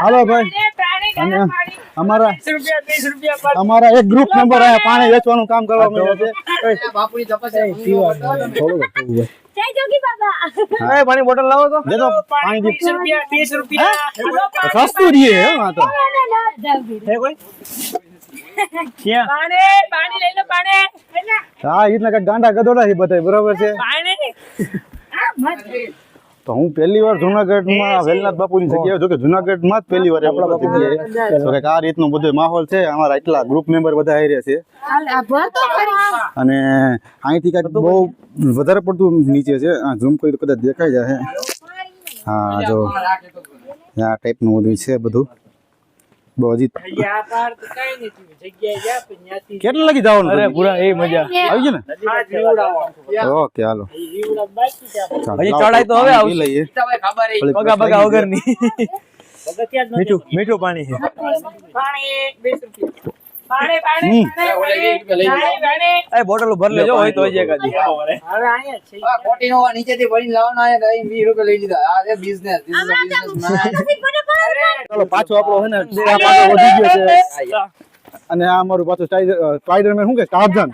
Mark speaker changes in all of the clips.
Speaker 1: હાલો ભાઈ. અમારા અમારા એક ગ્રુપ મેમ્બર અહીંયા પાણી વેચવાનું કામ કરવા માંડ્યા છે. એ પાણી બોટલ લાવો તો. દે તો પાણી. દી સસ્તું રીએ હે આ તો. ક્યાં?
Speaker 2: પાણી લઈ લો પાણી.
Speaker 1: હા એટલે કઈ ગાંડા ગદોડા છે બધા બરોબર છે.
Speaker 2: પાણી.
Speaker 1: તો હું પહેલી વાર જુનાગઢમાં વેલનાથ બાપુની જગ્યાએ જો કે જુનાગઢમાં જ પહેલી વાર આપણા જગ્યાએ તો કે આ રીતનો બધો માહોલ છે. અમારા એટલા ગ્રુપ મેમ્બર બધા આવી રહ્યા છે. અને અહીંથી કાંઈક બહુ વધારે પડતું નીચે છે. આ ઝૂમ કરી કદાચ દેખાઈ જાય હા જો. આ ટાઈપનું બધું છે બધું. બહુ હજી કેટલા લગી જવાનું? અરે પૂરા એ મજા. આવી ગયું. ને? ઓકે હાલો. હજી ચડાઈ તો હવે આવશે. લઈએ. બગા બગા વગરની. મીઠું મીઠું પાણી છે.
Speaker 2: પાણી પાણી
Speaker 1: હમ.
Speaker 2: પાણી પાણી
Speaker 1: એ બોટલ ભર લેજો હોય તો જ એકાદી.
Speaker 3: નીચેથી ભરીને લાવવાનો આયા વીસ રૂપિયા લઈ લીધા. આ છે.
Speaker 1: ચાલો પાછો આપણો છે ને આ પાછો વધી ગયો છે. અને આ અમારું પાછું સ્પાઈડરમેન શું કે?
Speaker 3: Tarzan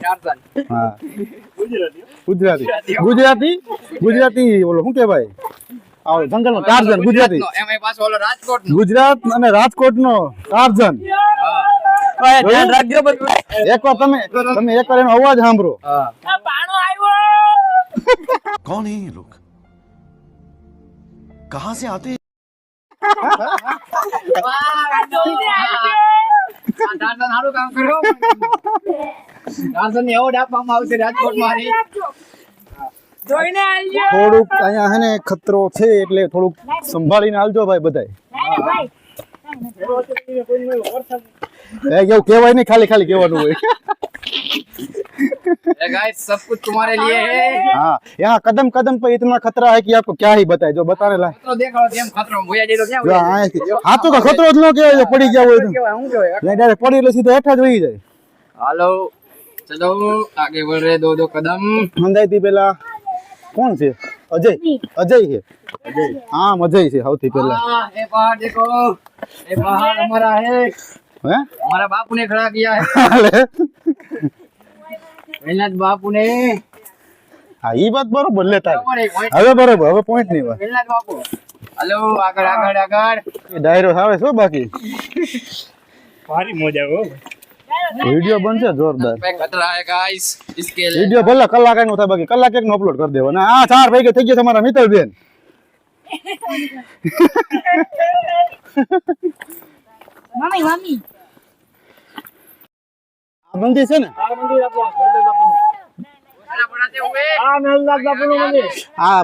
Speaker 3: Tarzan.
Speaker 1: હા. ગુજરાતી. ગુજરાતી. ગુજરાતી? બોલો શું કે ભાઈ જંગલ નો ટાર્ઝન ગુજરાતી. ગુજરાત અને રાજકોટ
Speaker 2: નો ટાર્ઝન
Speaker 1: એકવાર તમે તમે એકવાર એનો અવાજ સાંભળો.
Speaker 4: કોણ હે લોક
Speaker 2: કહા સે
Speaker 3: આતે ટાર્ઝન સારું કામ કર્યું ટાર્ઝન એવોર્ડ આપવામાં આવશે રાજકોટમાં
Speaker 2: જોઈને આવજો
Speaker 1: થોડુંક અહીંયા છે ને ખતરો છે એટલે થોડુંક સંભાળીને હાલજો ભાઈ બધાય એ એવું કહેવાય નહીં ખાલી ખાલી કહેવાનું હોય
Speaker 3: ए guys, सब कुछ तुम्हारे लिए है
Speaker 1: हाँ यहाँ कदम कदम पे इतना खतरा है कि आपको क्या ही बताए जो बताने लायक
Speaker 3: ખતરો દેખાડો તેમ ખતરો ભોયા જઈ તો ક્યાં
Speaker 1: જો
Speaker 3: ભોયા
Speaker 1: આ આ તો ખતરો જ ન કહેવાય જો પડી ગયા હોય તો
Speaker 3: કહેવાય શું કહેવાય
Speaker 1: ડાયરેક્ટ પડી એટલે સીધો હેઠા જ વહી જાય
Speaker 3: હાલો ચલો આગે बढ़ रहे दो दो कदम
Speaker 1: મંદાઈથી પેલા કોણ છે અજય અજય છે આમ અજય છે સૌથી પહેલા
Speaker 3: એ પહાડ દેખો એ પહાડ અમારા
Speaker 1: હે
Speaker 3: હે અમારા બાપુ ને ખડા કિયા
Speaker 1: હે
Speaker 3: પહેલા બાપુ ને
Speaker 1: હા ઈ વાત બરોબર
Speaker 3: લે તારે
Speaker 1: હવે બરોબર હવે પોઈન્ટ ની વાત
Speaker 3: પહેલા બાપુ હલો આગળ આગળ આગળ
Speaker 1: એ ડાયરો આવે છો બાકી
Speaker 3: ભારી મોજા હો વિડિયો બનશે જોરદાર.
Speaker 1: વિડિયો ભલે કલાક નો થાય બાકી કલાક એક નો અપલોડ કરી દેવાનો. આ ચાર ભાઈ થઈ ગયો તમારા મિત્ર બેન
Speaker 2: મમ્મી મમ્મી.
Speaker 1: આ મંદિર છે ને? આ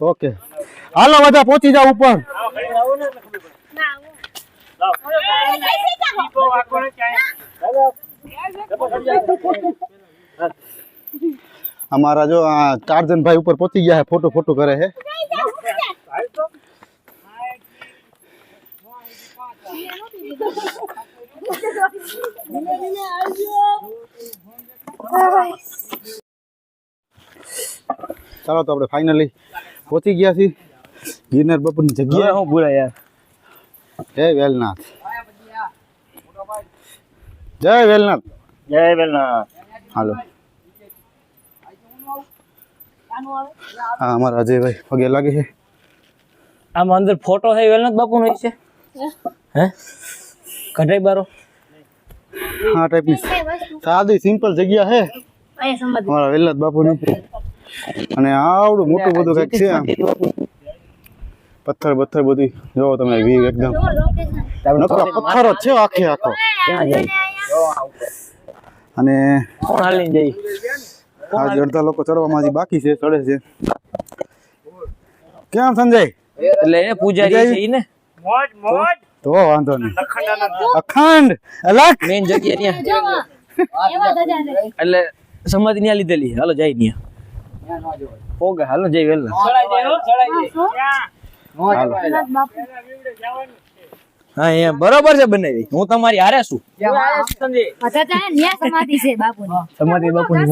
Speaker 1: ઓકે. હાલો બધા પહોંચી જાવ ઉપર. અમારા જો આ ચારજન ભાઈ ઉપર પહોંચી ગયા છે ફોટો ફોટો કરે છે ચાલો તો આપણે ફાઇનલી પહોંચી ગયા છીએ ગિરનાર બાપુની જગ્યાએ હું ભૂલા યાર જય વેલનાથ. જય વેલનાથ.
Speaker 5: જય વેલનાથ.
Speaker 1: હાલો. હા અમારા અજયભાઈ પગે લાગે છે.
Speaker 5: આમાં અંદર ફોટો છે વેલનાથ બાપુ નો છે? હે? કઢાઈ બારો?
Speaker 1: આ ટાઈપની સાદી સિમ્પલ જગ્યા છે. અમારા વેલનાથ બાપુની. અને આવડું મોટું બધું કંઈક છે આમ. પથ્થર પથ્થર બધું જોવો તમે વ્યૂ એકદમ. નકરો પથ્થરો છે આખે આખો.
Speaker 5: ક્યાં જાય?
Speaker 1: અને
Speaker 5: કોણ હાલીને જાય
Speaker 1: આ જડતા અડધા લોકો ચડવામાં હજી બાકી છે ચડે છે. કેમ સંજય?
Speaker 5: એટલે એને પૂજારી છે ઈ ને.
Speaker 2: મોજ મોજ.
Speaker 1: તો વાંધો નહીં. અખંડ અલખ
Speaker 5: મેન જગ્યા ત્યાં. એટલે સમાધિ ન્યા લીધેલી હાલો જાય ત્યાં
Speaker 3: ત્યાં
Speaker 5: ઓકે હાલો જઈ વેલા
Speaker 2: ચડાઈ દે ચડાઈ
Speaker 3: જવાય.
Speaker 5: હા એ બરોબર છે બંને હું તમારી હારે છું.
Speaker 2: સમાધિ છે બાપુની.
Speaker 5: સમાધિ બાપુની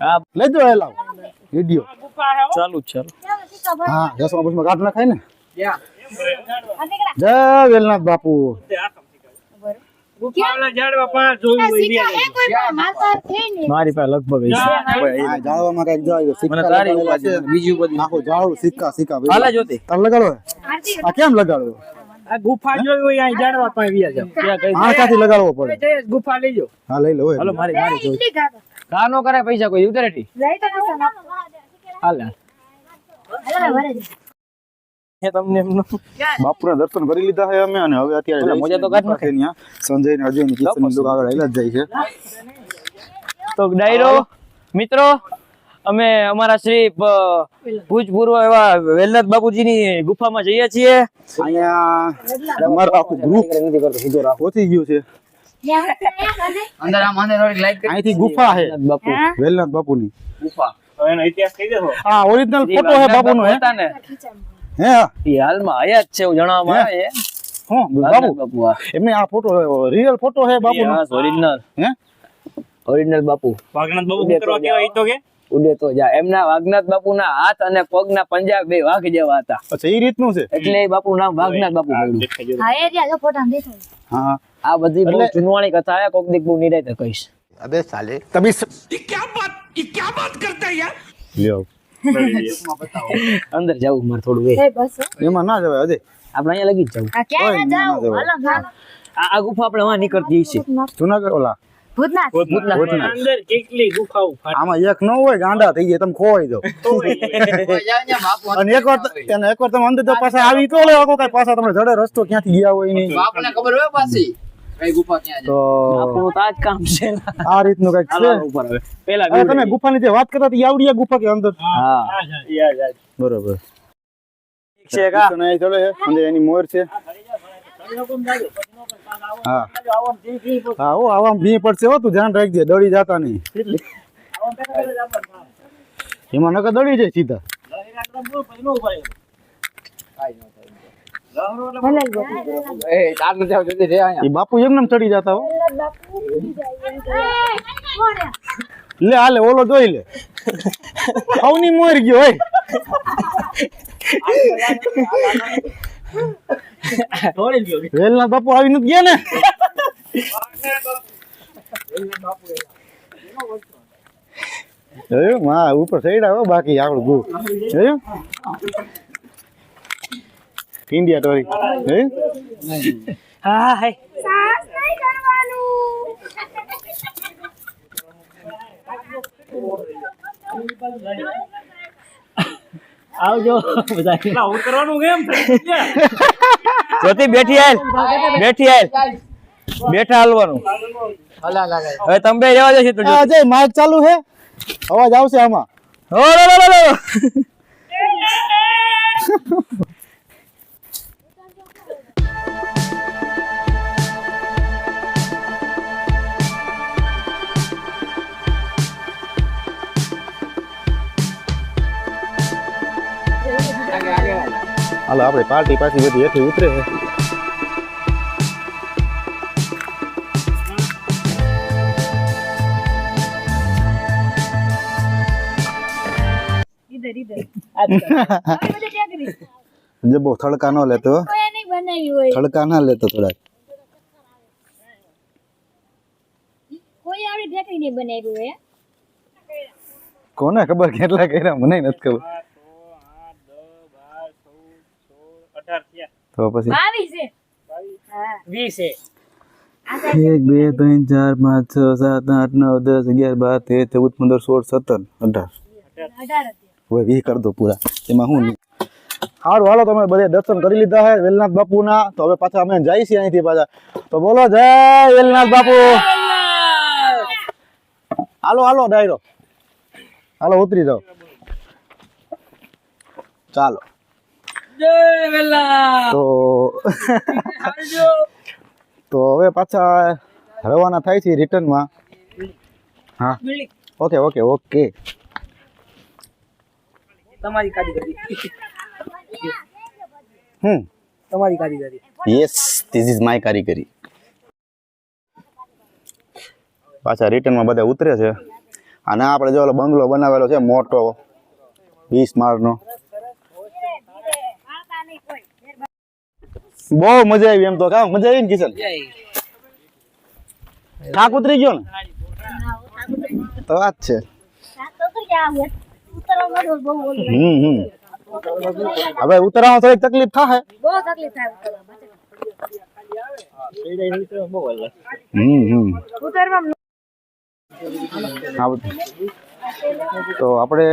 Speaker 5: હા.
Speaker 1: લેજો એ લાવ. વિડિયો
Speaker 2: ગુફા
Speaker 5: ચાલુ
Speaker 1: હા દસમા બસમાં કાઢ નાખાય ને. જય વેલનાથ બાપુ
Speaker 2: ગુફા વાળા ઝાડવા પાસે જોયું હોય ત્યાં
Speaker 5: મારી પાસે લગભગ
Speaker 1: જાળવામાં કંઈક જો સિક્કા.
Speaker 5: બીજી
Speaker 1: સિક્કા સિક્કા
Speaker 5: હાલે જોતી
Speaker 1: તાર લગાડો. આ કેમ
Speaker 2: ગુફા જોઈ હોય અહીં ઝાડવા પાસે વ્યા જાવ
Speaker 1: આ ક્યાંથી લગાડવો પડે?
Speaker 2: ગુફા લઈ જાઓ.
Speaker 1: હા લઈ લો
Speaker 5: હાલો મારી મારી જોઈ કા નો કરે પૈસા કોઈ ઉતરેટી હાલે હે તમને એમનું?
Speaker 1: બાપુના દર્શન કરી લીધા છે અમે અને હવે અત્યારે
Speaker 5: ઓલા તો કાઢ નાખે.
Speaker 1: ત્યાં સંજય ને અજયની કિશનની આગળ હેલા જ જાય છે.
Speaker 5: તો ડાયરો મિત્રો અમે અમારા શ્રી પ- એવા વેલનાથ બાપુજીની ગુફામાં જઈએ છીએ.
Speaker 1: અહીંયા અમારું આખું ગ્રુપ પહોંચી ગયું છે
Speaker 3: અંદર આમ અંદર થોડીક
Speaker 1: અહીંથી ગુફા છે
Speaker 5: બાપુ.
Speaker 1: વેલનાથ બાપુની.
Speaker 3: ગુફા.
Speaker 2: એનો ઇતિહાસ કહી દેવો
Speaker 1: હા ઓરિજિનલ ફોટો
Speaker 5: વાઘનાથ
Speaker 1: બાપુનો હે. હે?
Speaker 5: એ હાલમાં હયાત છે એવું જણાવવામાં આવે.
Speaker 1: હું?
Speaker 5: વાઘનાથ
Speaker 1: બાપુ
Speaker 5: બાપુ
Speaker 1: એમને આ ફોટો રિયલ ફોટો હે બાપુનો
Speaker 5: ઓરિજિનલ
Speaker 1: હે?
Speaker 5: ઓરિજિનલ બાપુ.
Speaker 2: વાઘનાથ બાબુ
Speaker 5: ઉડે તો
Speaker 2: કરવા કેવા તો કે?
Speaker 5: ઉડે તો જા. એમના વાઘનાથ બાપુના હાથ અને પગના પંજા બે વાઘ જેવા હતા.
Speaker 1: અચ્છા એ રીતનું છે?
Speaker 5: એટલે એ બાપુ નામ વાઘનાથ બાપુ પડ્યું
Speaker 1: હા
Speaker 5: આ બધી બહુ
Speaker 1: એટલે-
Speaker 5: કથા છે કોક દીક બહુ નિરાયતે કહીશ.
Speaker 1: તબી લ્યો.
Speaker 5: અંદર જવું મારે થોડું એ.
Speaker 1: એમાં ના જવાય અજય
Speaker 5: આપણે અહીંયા લગી જ જવું. આ આ ગુફા આપણે વાં નીકળતી છે
Speaker 1: જુનાગઢ ઓલા. આમાં એક ન હોય ગાંડા થઈ જાય તમે ખોવાઈ
Speaker 3: બાપુ
Speaker 1: અને એકવાર તમે અંદર પાછા આવી તો લે કઈ પાછા તમે જડે રસ્તો ક્યાંથી ગયા હોય નહીં.
Speaker 3: ખબર હોય પાછી?
Speaker 1: તો
Speaker 5: આપણું તો આ કામ છે
Speaker 1: આ રીતનું કંઈક છે?
Speaker 5: ઉપર પેલા
Speaker 1: તમે ગુફાની જે વાત કરતા આ ગુફા કે અંદર?
Speaker 5: હા
Speaker 1: બરોબર.
Speaker 5: છે કા
Speaker 1: કિશન અહીં ચડે છે અંદર એની મોર છે. હા. હા ઓ આવામ ભી પડશે હો તું ધ્યાન રાખજે દડી જાતા નહીં. એમાં નકર દડી જાય સીધા. બાપુ એમને ચડી જતા હો. લે, હાલે, ઓલો જોઈ લે. હવની મોર ગયો હોય વેલના બાપુ આવી નથી ગયા ને? જોયું? માં, ઉપર સૈડ આવ્યો બાકી આપણું ગુ જોયું? ઇન્ડિયા ટોરી જોયું
Speaker 5: હા હાય આવજો બધા
Speaker 2: ઉતરવાનું કેમ
Speaker 5: જ્યોતિ બેઠી હાલ બેઠી હાલ બેઠા હાલવાનું
Speaker 3: હલા લાગે
Speaker 5: હવે તમે બે રહેવા દેશો તો
Speaker 1: આ અજય માઇક ચાલુ છે અવાજ આવશે આમાં
Speaker 5: ઓ
Speaker 1: આપણે પાર્ટી પાછી બધી હેઠી ઉતરે છે. જબો થડકા ન લેતો થડકા ના લેતો થોડાક.
Speaker 4: કોઈ આવડી ઢેકડી નહીં બનાવ્યું હે?
Speaker 1: કોને ખબર કેટલા કર્યા મને નથી ખબર
Speaker 2: અઢાર થયા
Speaker 1: તો પછી? એક બે ત્રણ ચાર પાંચ છ સાત આઠ નવ દસ અગિયાર બાર તેર ચૌદ પંદર સોળ સત્તર અઢાર. વી કરી દો પૂરા. એમાં હું નહીં. સારું હાલો તમે બધે દર્શન કરી લીધા છે વેલનાથ બાપુના. તો હવે પાછા અમે જઈએ છીએ અહીંથી પાછા. તો બોલો જય વેલનાથ બાપુ. હાલો હાલો ડાયરો. હાલો ઉતરી જાઓ. ચાલો.
Speaker 5: જય
Speaker 1: તો તો હવે પાછા રવાના થાય છે રિટર્નમાં. હા. Okay okay okay.
Speaker 3: તમારી કારીગરી.
Speaker 1: હમ.
Speaker 3: તમારી કારીગરી.
Speaker 1: યસ ધીસ ઇઝ માય કારીગરી. પાછા રિટર્નમાં બધા ઉતરે છે. અને આપણે જો બંગલો બનાવેલો છે મોટો વીસ માળનો. બહુ મજા આવી એમ તો. કા મજા આવી ને કિશન? થાક ઉતરી ગયો ને? તો વાત છે. હમ હમ. હવે ઉતરવામાં થોડીક તકલીફ થાય
Speaker 4: બહુ તકલીફ થાય
Speaker 1: હમ હમ.
Speaker 4: ઉતરવામાં
Speaker 1: બધું. તો આપણે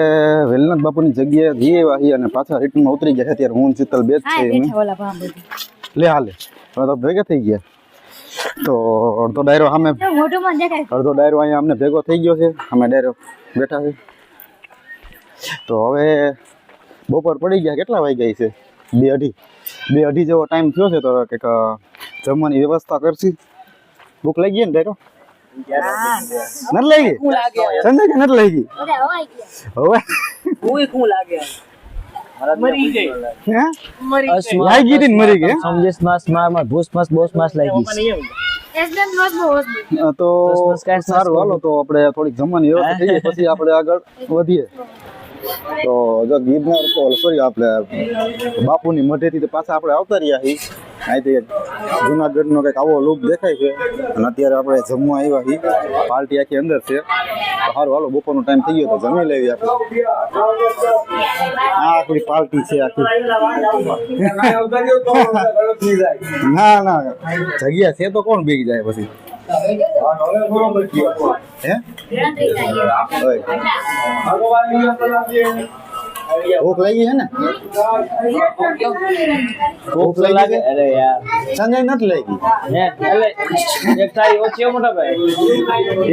Speaker 1: વેલનાથ બાપુની જગ્યાએ જઈએ વાહી અને પાછા રિટર્નમાં ઉતરી ગયા છે. ત્યારે હું શીતલ બેચ છે લે હાલે. હવે તો ભેગા થઈ ગયા. તો અડધો ડાયરો સામે
Speaker 4: મોઢું માં દેખાય.
Speaker 1: અડધો ડાયરો અહીંયા અમને ભેગો થઈ ગયો છે. અમે ડાયરો બેઠા છે. તો હવે બપોર પડી ગયા. કેટલા વાગ્યા છે? બે અઢી. બે અઢી જેવો ટાઈમ થયો છે તો કંઈક જમવાની વ્યવસ્થા કરશી. ભૂખ લાગી ગઈ ને ડાયરો? નથી લાગી? સંજય કે નથી લાગી?
Speaker 4: ગઈ
Speaker 1: હવે
Speaker 3: હું લાગે. મરી ગઈ
Speaker 1: હે? મરી ગઈ
Speaker 5: સમજેશ માસ માર માર ભૂસ માસ બોસ લાગી
Speaker 1: તો સારું હાલો તો આપણે થોડીક જમવાની વ્યવસ્થા થઈ પછી આપણે આગળ વધીએ. તો જો ગિરનાર તો સોરી આપણે બાપુની મઢેથી તો પાછા આપણે આવતા રહ્યા છીએ. અહીંથી જુનાગઢનો કંઈક આવો લુક દેખાય છે. અને અત્યારે આપણે જમવા આવ્યા છીએ. પાર્ટી આખી અંદર છે. તો સારું હાલો બપોરનો ટાઈમ થઈ ગયો તો જમી લેવી આપણે. આ આપણી પાર્ટી છે આખી. ના ના જગ્યા છે તો કોણ ભેગી જાય પછી? હે. ભૂખ લાગી છે ને? ભૂખ લાગી.
Speaker 5: અરે યાર.
Speaker 1: સંજય નથી લાગી.
Speaker 5: હે એટલે એક તારી ઓછી મોટા ભાઈ.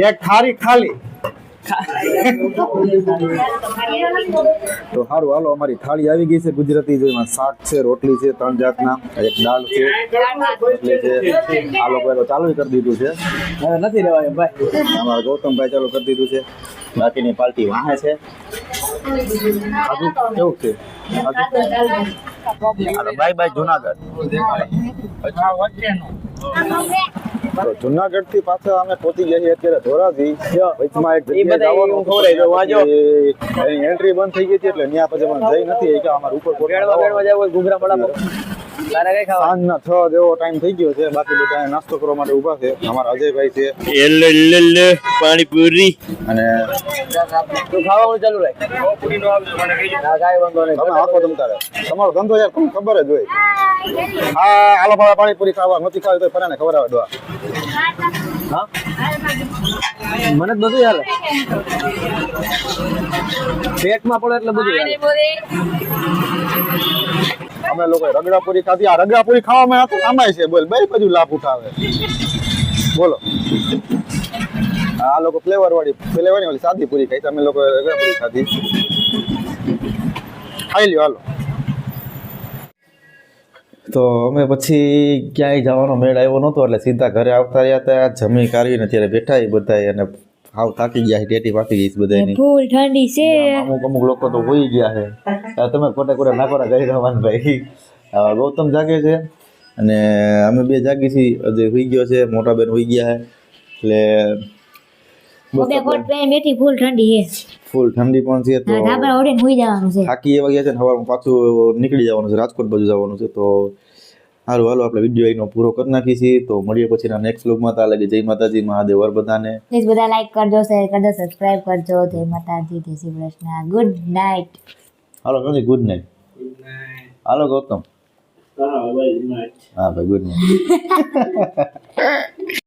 Speaker 1: એક થાળી ખાલી. તો સારું હાલો અમારી થાળી આવી ગઈ છે ગુજરાતી જો એમાં શાક છે રોટલી છે ત્રણ જાતના. એક દાળ છે. રોટલી છે. આ લોકો તો ચાલુ કરી દીધું છે.
Speaker 3: નથી રહેવાય ભાઈ.
Speaker 1: અમારા ગૌતમભાઈ ચાલુ કરી દીધું છે. બાકીની પાર્ટી વાહે છે. ખાધું કેવું છે? Bye bye Junagadh. જુનાગઢથી પાછા અમે પહોંચી ગયા છીએ અત્યારે ધોરાજી. વચમાં એક એન્ટ્રી બંધ થઈ ગઈ હતી એટલે ત્યાં પછી જઈ નથી કે અમારે ઉપર સાંજના છ જેવો ટાઈમ થઈ ગયો છે. બાકી બધા નાસ્તો કરવા માટે ઊભા છે. અમારા અજયભાઈ છે.
Speaker 5: પાણીપુરી.
Speaker 1: અને
Speaker 5: તું ખાવાનું ચાલુ રાખ. હા કાંઈ વાંધો નહીં.
Speaker 1: તમે આખો તમારો ધંધો યાર તમને ખબર જ હોય. હા આલો પાણીપુરી ખાવા. નથી ખાવી તો ફરાને ખબર આવે દવા
Speaker 5: હા? મને જ બધું હાલે. પેટમાં પડે એટલે બધું હાલે.
Speaker 1: અમે લોકો રગડાપુરી ખાધી. આ રગડાપુરી ખાવામાં આખું તો આમાંય છે. બોલ બે બાજુ લાભ ઉઠાવે. બોલો. આ લોકો ફ્લેવર વાળી ફ્લેવર વાળી સાદી પૂરી ખાઈ અમે લોકો રગડાપુરી ખાધી. ખાઈ લ્યો, હાલો. તો અમે પછી ક્યાંય જવાનો મેળ આવ્યો નહોતો, એટલે સીધા ઘરે આવતા રહ્યા હતા, જમી કાઢીને ત્યારે બેઠા એ બધા અને હાવ થાકી ગયા છે ટેટી પાકી ગઈ છે બધાની
Speaker 4: ફૂલ ઠંડી છે.
Speaker 1: અમુક અમુક લોકો તો હોઈ ગયા છે. તમે કોટે કોટે નાકોરા ગઈ રહેવાનું ભાઈ. ગૌતમ જાગે છે અને અમે બે જાગી છીએ અજય હોઈ ગયો છે મોટા બેન હોઈ ગયા છે. એટલે
Speaker 4: ફૂલ ઠંડી છે.
Speaker 1: ફૂલ ઠંડી પણ છે તો
Speaker 4: ધાબા ઓડીને હોઈ જવાનું છે.
Speaker 1: થાકી એવા ગયા છે ને સવારમાં પાછું નીકળી જવાનું છે રાજકોટ બાજુ જવાનું છે તો સારું હાલો આપણે વીડિયો એનો પૂરો કરી નાખી છીએ. તો મળીએ પછીના નેક્સ્ટ વ્લોગમાં તા લાગે જય માતાજી મહાદેવ વર બધાને.
Speaker 4: પ્લીઝ બધા લાઈક કરજો શેર કરજો સબસ્ક્રાઇબ કરજો. જય માતાજી જય શ્રી કૃષ્ણ. ગુડ નાઇટ
Speaker 1: હાલો નથી ગુડ નાઇટ હાલો ગૌતમ. હા ભાઈ ગુડ નાઇટ